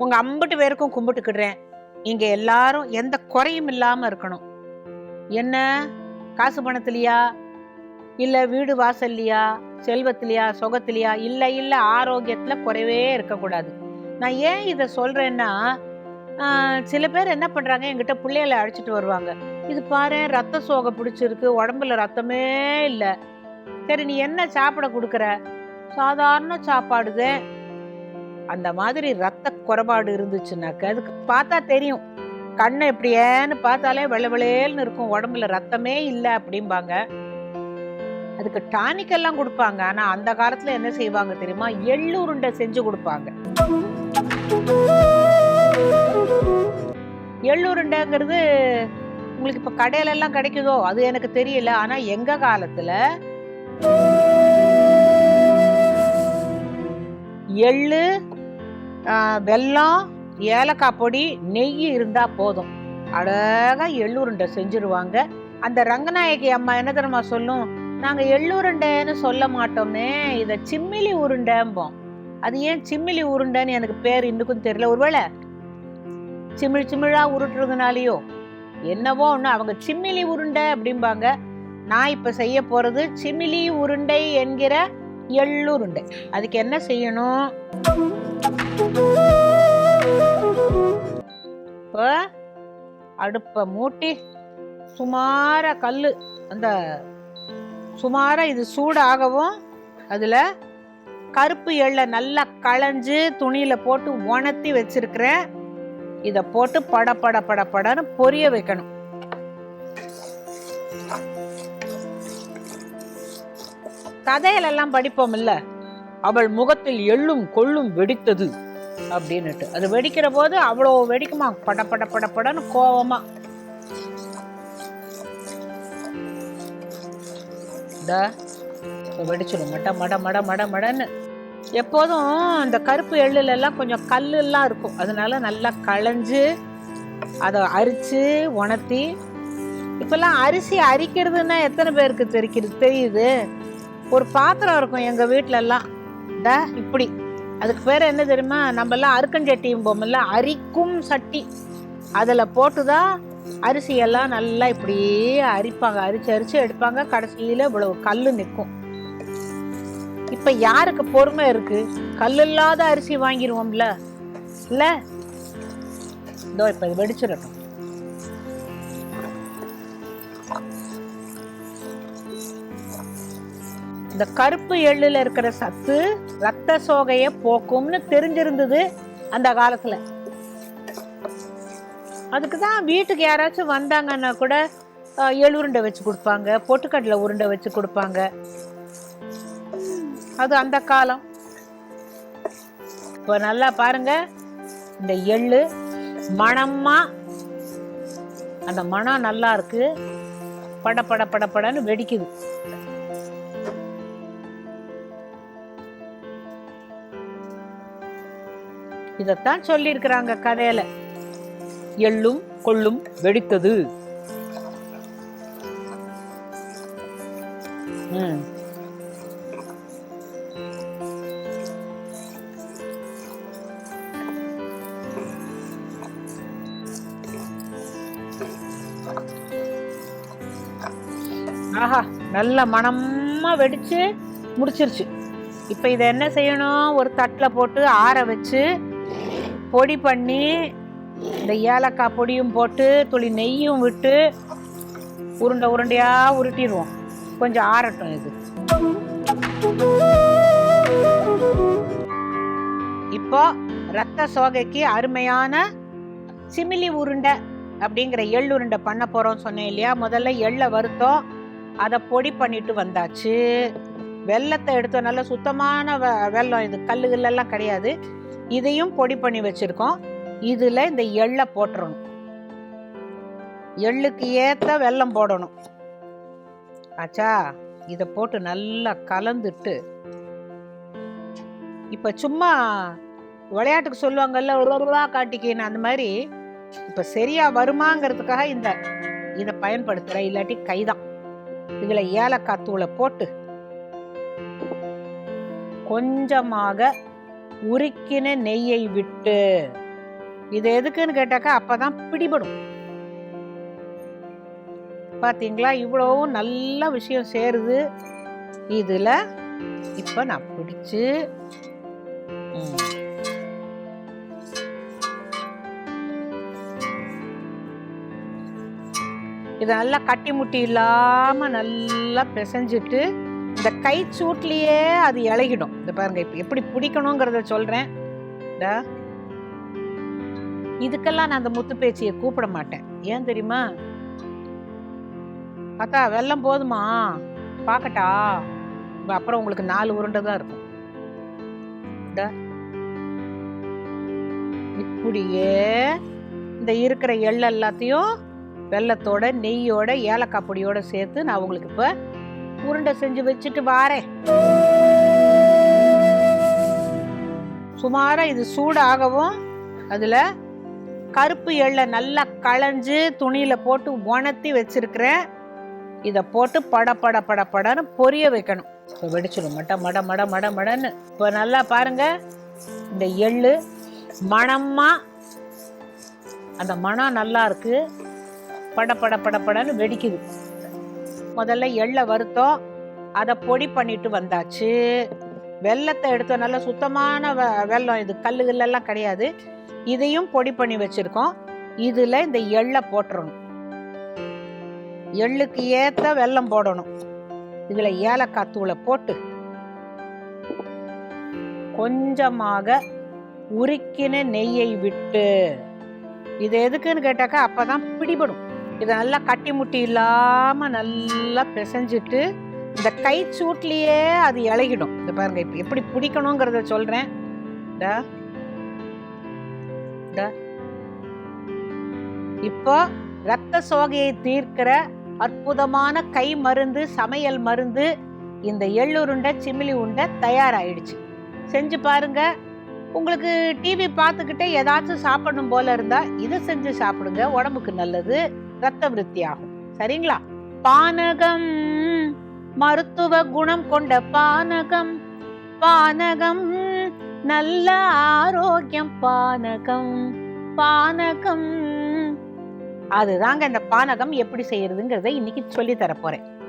உங்க அம்பட்டு பேருக்கும் கும்பிட்டுக்கிடுறேன். நீங்க எல்லாரும் எந்த குறையும் இல்லாம இருக்கணும். என்ன? காசு பணத்திலையா? இல்ல வீடு வாசல்லையா? செல்வத்திலையா? சுகத்திலையா? இல்ல இல்ல ஆரோக்கியத்துல குறைவே இருக்கக்கூடாது. நான் ஏன் இதை சொல்றேன்னா சில பேர் என்ன பண்றாங்க என்கிட்ட பிள்ளைகளை அழைச்சிட்டு வருவாங்க. இது பாரு ரத்த சோகை பிடிச்சிருக்கு உடம்புல ரத்தமே இல்லை. சரி நீ என்ன சாப்பிட கொடுக்குற? சாதாரண சாப்பாடுதே. அந்த மாதிரி ரத்த குறைபாடு இருந்துச்சுனாக்க அதுக்கு பார்த்தா தெரியும். கண்ணை இப்படி ஏன்னு பார்த்தாலே வெள்ளை வெளேல்னு இருக்கும். உடம்புல ரத்தமே இல்லை அப்படிம்பாங்க. அதுக்கு டானிக் எல்லாம் கொடுப்பாங்க. ஆனா அந்த காலத்துல என்ன செய்வாங்க தெரியுமா? எள்ளுருண்டை செஞ்சு கொடுப்பாங்க. எள்ளுருண்டைங்கிறது உங்களுக்கு இப்ப கடையில எல்லாம் கிடைக்குதோ? அது எனக்கு தெரியல. ஆனா எங்க காலத்துல எள்ளு வெல்லம் ஏலக்காய் பொடி நெய் இருந்தால் போதும். அழகாக எள்ளுருண்டை செஞ்சுருவாங்க. அந்த ரங்கநாயகி அம்மா என்ன தெரியுமா சொல்லும்? நாங்கள் எள்ளுருண்டைன்னு சொல்ல மாட்டோமே இதை சிம்மிலி உருண்டைம்போம். அது ஏன் சிம்மிலி உருண்டைன்னு எனக்கு பேர் இன்னுக்கும் தெரியல. ஒருவேளை சிமிழ் சிமிழா உருட்டுறதுனாலயோ என்னவோ ஒன்று அவங்க சிம்மிலி உருண்டை அப்படிம்பாங்க. நான் இப்போ செய்ய போகிறது சிமிலி உருண்டை என்கிற எள்ளுருண்டை. அதுக்கு என்ன செய்யணும்? அடுப்பை மூட்டி சுமார கல் அந்த சுமார இது சூடாகவும் அதில் கருப்பு எள்ளை நல்லா களைஞ்சு துணியில் போட்டு உணர்த்தி வச்சிருக்கிறேன். இதை போட்டு பட பட பட படன்னு பொரிய வைக்கணும். கதையிலெல்லாம் படிப்போம் இல்ல? அவள் முகத்தில் எள்ளும் கொள்ளும் வெடித்தது. அப்படின்னுட்டு. அது வெடிக்கிற போது அவ்வளோ வெடிக்குமா? பட பட பட படன்னு கோவமா. இந்தா, வெடிச்சிடும் மட மட மட மட மடன்னு. எப்போதும் இந்த கருப்பு எள்ளுலெல்லாம் கொஞ்சம் கல்லுலாம் இருக்கும். அதனால நல்லா களைஞ்சு அதை அரிச்சு உணர்த்தி. இப்போல்லாம் அரிசி அரிக்கிறதுன்னா எத்தனை பேருக்கு தெரிக்கிறது தெரியுது? ஒரு பாத்திரம் இருக்கும் எங்கள் வீட்டிலலாம் ட இந்த இப்படி. அதுக்கு பேர் என்ன தெரியுமா? நம்மலாம் அருக்கஞ்சட்டியும் போமல்ல அரிக்கும் சட்டி. அதில் போட்டுதான் தான் அரிசியெல்லாம் நல்லா இப்படியே அரிப்பாங்க. அரிச்சு அரிச்சு எடுப்பாங்க. கடைசியில இவ்வளவு கல் நிற்கும் இப்போ யாருக்கு பொறுமை இருக்கு? கல் இல்லாத அரிசி வாங்கிடுவோம்ல இல்லை? இதோ இப்போ இது வெடிச்சிடட்டும். இந்த கருப்பு எள்ளில் இருக்கிற சத்து ரத்த சோகையை போக்கும்னு தெரிஞ்சிருந்தது அந்த காலத்துல. அதுக்கு தான் வீட்டுக்கு யாராச்சும் வந்தாங்கன்னா கூட எழுருண்டை எள் உருண்டை வச்சு கொடுப்பாங்க பொட்டுக்கடலை உருண்டை வச்சு கொடுப்பாங்க. அது அந்த காலம். இப்போ நல்லா பாருங்க. இந்த எள்ளு மணமா அந்த மணம் நல்லா இருக்கு. பட பட பட படன்னு வெடிக்குது. இதைத்தான் சொல்லியிருக்கிறாங்க கதையில. எள்ளும் கொள்ளும் வெடித்தது. ம். ஆஹா நல்ல மனமா வெடிச்சு முடிச்சிருச்சு. இப்போ இதை என்ன செய்யணும்? ஒரு தட்டில் போட்டு ஆற வச்சு பொடி பண்ணி இந்த ஏலக்காய் பொடியும் போட்டு துளி நெய்யும் விட்டு உருண்டை உருண்டையாக உருட்டிடுவோம். கொஞ்சம் ஆறட்டும் இது. இப்போ ரத்த சோகைக்கு அருமையான சிமிலி உருண்டை அப்படிங்கிற எள் உருண்டை பண்ண போகிறோம் சொன்னேன் இல்லையா? முதல்ல எள்ளை வறுத்தோம். அதை பொடி பண்ணிட்டு வந்தாச்சு. வெள்ளத்தை எடுத்தோம். நல்ல சுத்தமான வெ- வெல்லம் இது. கல்லு கிடையாது. இதையும் பொடி பண்ணி வச்சுருக்கோம். இதில் இந்த எள்ளை போட்டுறணும். எள்ளுக்கு ஏற்ற வெல்லம் போடணும். ஆச்சா இதை போட்டு நல்லா கலந்துட்டு. இப்போ சும்மா விளையாட்டுக்கு சொல்லுவாங்கல்ல ஒரு ரூபா காட்டிக்கின்னு அந்த மாதிரி இப்போ சரியாக வருமாங்கிறதுக்காக இந்த இதை பயன்படுத்துற இல்லாட்டி கைதான். இதில் ஏலக்காய் தூளை போட்டு கொஞ்சமாக உருக்கின நெய்யை விட்டு. இது எதுக்குன்னு கேட்டாக்கா அப்பதான் பிடிபடும். பாத்தீங்களா? இவ்வளவும் நல்ல விஷயம் சேருது. இதுல இப்ப நான் பிடிச்சு இதை நல்லா கட்டி முட்டி இல்லாம நல்லா பிசைஞ்சிட்டு இந்த கை சூட்லேயே அது இழகிடும் இந்த பாருங்க இப்போ எப்படி பிடிக்கணுங்கிறத சொல்கிறேன் இதுக்கெல்லாம் நான் அந்த முத்து பேச்சியை கூப்பிட மாட்டேன். ஏன் தெரியுமா? அக்கா வெள்ளம் போதுமா? பார்க்கட்டா அப்புறம் உங்களுக்கு நாலு உருண்டை தான் இருக்கும் இப்படியே இந்த இருக்கிற எள் எல்லாத்தையும் வெல்லத்தோட நெய்யோட ஏலக்காய் பொடியோட சேர்த்து நான் உங்களுக்கு இப்போ உருண்டை செஞ்சு வச்சுட்டு வாரேன் சுமாரா இது சூடாகவும் அதுல கருப்பு எள்ளை நல்லா களைஞ்சு துணியில போட்டு உணர்த்தி வச்சிருக்கிறேன். இதை போட்டு பட பட பட படன்னு பொரிய வைக்கணும். இப்போ வெடிச்சிடும். மட மட மட மட மடன்னு. இப்போ நல்லா பாருங்க. இந்த எள்ளு மணமாக அந்த மணம் நல்லா இருக்கு. பட பட பட படன்னு வெடிக்குது. முதல்ல எள்ளை வறுத்தோம். அதை பொடி பண்ணிட்டு வந்தாச்சு. வெள்ளத்தை எடுத்தோம் நல்ல சுத்தமான வெ- இது கல்லு கல்லெல்லாம் கிடையாது. இதையும் பொடி பண்ணி வச்சிருக்கோம். இதுல இந்த எள்ளை போட்டுறணும். எள்ளுக்கு ஏத்த வெல்லம் போடணும். இதுல ஏலக்காய் தூளை போட்டு கொஞ்சமாக உருக்கின நெய்யை விட்டு. இது எதுக்குன்னு கேட்டாக்கா அப்பதான் பிடிபடும். இதை நல்லா கட்டி முட்டி இல்லாமல் நல்லா பிசைஞ்சிட்டு இந்த கை சூட்லேயே அது இழகிடும் இந்த பாருங்க இப்போ எப்படி பிடிக்கணுங்கிறத சொல்கிறேன் இப்போ ரத்த சோகையை தீர்க்கிற அற்புதமான கை மருந்து சமையல் மருந்து இந்த எள்ளுருண்டை சிமிலி உண்டை தயாராகிடுச்சு செஞ்சு பாருங்க. உங்களுக்கு டிவி பார்த்துக்கிட்டே ஏதாச்சும் சாப்பிடணும் போல இருந்தால் இதை செஞ்சு சாப்பிடுங்க. உடம்புக்கு நல்லது. ரத்த விருத்தியாகும். சரிங்களா? பானகம் மருத்துவ குணம் கொண்ட பானகம். பானகம் நல்ல ஆரோக்கியம் பானகம். பானகம். அதுதாங்க இந்த பானகம் எப்படி செய்யறதுங்கிறத இன்னைக்கு சொல்லி தர போறேன்.